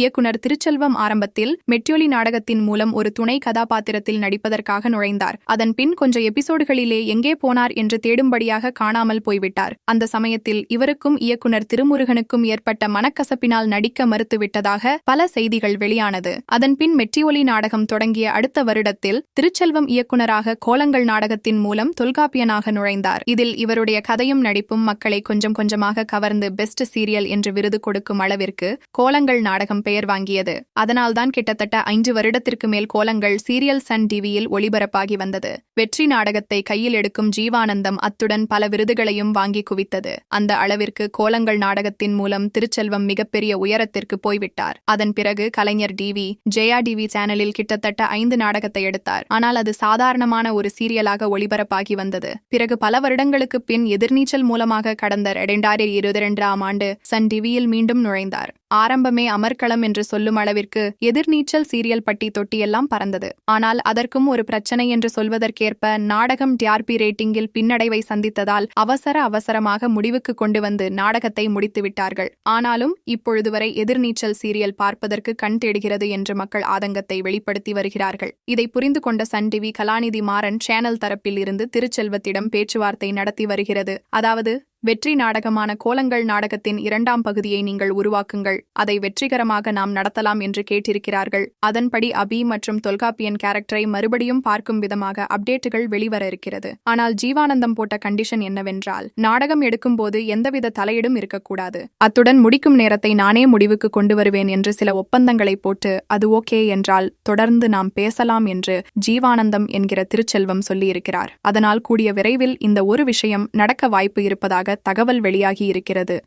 இயக்குனர் திருச்செல்வம் ஆரம்பத்தில் மெட்யோலி நாடகத்தின் மூலம் ஒரு துணை கதாபாத்திரத்தில் நடிப்பதற்காக நுழைந்தார். அதன் பின் கொஞ்ச எபிசோடுகளிலே எங்கே போனார் என்று தேடும்படியாக காணாமல் போய்விட்டார். அந்த சமயத்தில் இவருக்கும் இயக்குனர் திருமுருகனுக்கும் ஏற்பட்ட மனக்கசப்பினால் நடிக்க மறுத்துவிட்டதாக பல செய்திகள் வெளியானது. அதன்பின் பின் நாடகம் தொடங்கிய அடுத்த வருடத்தில் திருச்செல்வம் இயக்குனராக கோலங்கள் நாடகத்தின் மூலம் தொல்காப்பியனாக நுழைந்தார். இதில் இவருடைய கதையும் நடிப்பும் மக்களை கொஞ்சம் கொஞ்சமாக கவர்ந்து பெஸ்ட் சீரியல் என்று விருது கொடுக்கும் அளவிற்கு கோலங்கள் நாடகம் பெயர் வாங்கியது. அதனால்தான் கிட்டத்தட்ட ஐந்து வருடத்திற்கு மேல் கோலங்கள் சீரியல் சன் டிவியில் ஒளிபரப்பாகி வந்தது. வெற்றி நாடகத்தை கையில் எடுக்கும் ஜீவானந்தம் அத்துடன் பல விருதுகளையும் வாங்கி குவித்தது. அந்த அளவிற்கு கோலங்கள் நாடகத்தின் மூலம் திருச்செல்வம் மிகப்பெரிய உயரத்திற்கு போய்விட்டார். அதன் பிறகு கலைஞர் டிவி ஜெயா டிவி சேனலில் கிட்டத்தட்ட ஐந்து நாடகத்தை எடுத்தார். ஆனால் அது சாதாரணமான ஒரு சீரியலாக ஒளிபரப்பாகி வந்தது. பிறகு பல வருடங்களுக்கு பின் எதிர்நீச்சல் மூலமாக கடந்த இரண்டாயிரத்தி இருபத்தி இரண்டாம் ஆண்டு சன் டிவியில் மீண்டும் நுழைந்தார். ஆரம்பமே அமர்க்களம் என்று சொல்லும் அளவிற்கு எதிர்நீச்சல் சீரியல் பட்டி தொட்டியெல்லாம் பறந்தது. ஆனால் அதற்கும் ஒரு பிரச்சனை என்று சொல்வதற்கேற்ப நாடகம் டிஆர்பி ரேட்டிங்கில் பின்னடைவை சந்தித்ததால் அவசர அவசரமாக முடிவுக்கு கொண்டு வந்து நாடகத்தை முடித்து விட்டார்கள். ஆனாலும் இப்பொழுது வரை எதிர்நீச்சல் சீரியல் பார்ப்பதற்கு கண் தேடுகிறது என்று மக்கள் ஆதங்கத்தை வெளிப்படுத்தி வருகிறார்கள். இதை புரிந்து கொண்ட Sun TV Kalanithi Maran channel தரப்பில் இருந்து திருச்செல்வத்திடம் பேச்சுவார்த்தை நடத்தி வருகிறது. அதாவது வெற்றி நாடகமான கோலங்கள் நாடகத்தின் இரண்டாம் பகுதியை நீங்கள் உருவாக்குங்கள். அதை வெற்றிகரமாக நாம் நடத்தலாம் என்று கேட்டிருக்கிறார்கள். அதன்படி அபி மற்றும் தொல்காப்பியன் கேரக்டரை மறுபடியும் பார்க்கும் விதமாக அப்டேட்டுகள் வெளிவர இருக்கிறது. ஆனால் ஜீவானந்தம் போட்ட கண்டிஷன் என்னவென்றால் நாடகம் எடுக்கும்போது எந்தவித தலையீடும் இருக்கக்கூடாது. அத்துடன் முடிக்கும் நேரத்தை நானே முடிவுக்கு கொண்டு வருவேன் என்று சில ஒப்பந்தங்களை போட்டு அது ஓகே என்றால் தொடர்ந்து நாம் பேசலாம் என்று ஜீவானந்தம் என்கிற திருச்செல்வம் சொல்லியிருக்கிறார். அதனால் கூடிய விரைவில் இந்த ஒரு விஷயம் நடக்க வாய்ப்பு இருப்பதாக தகவல் வெளியாகி இருக்கிறது.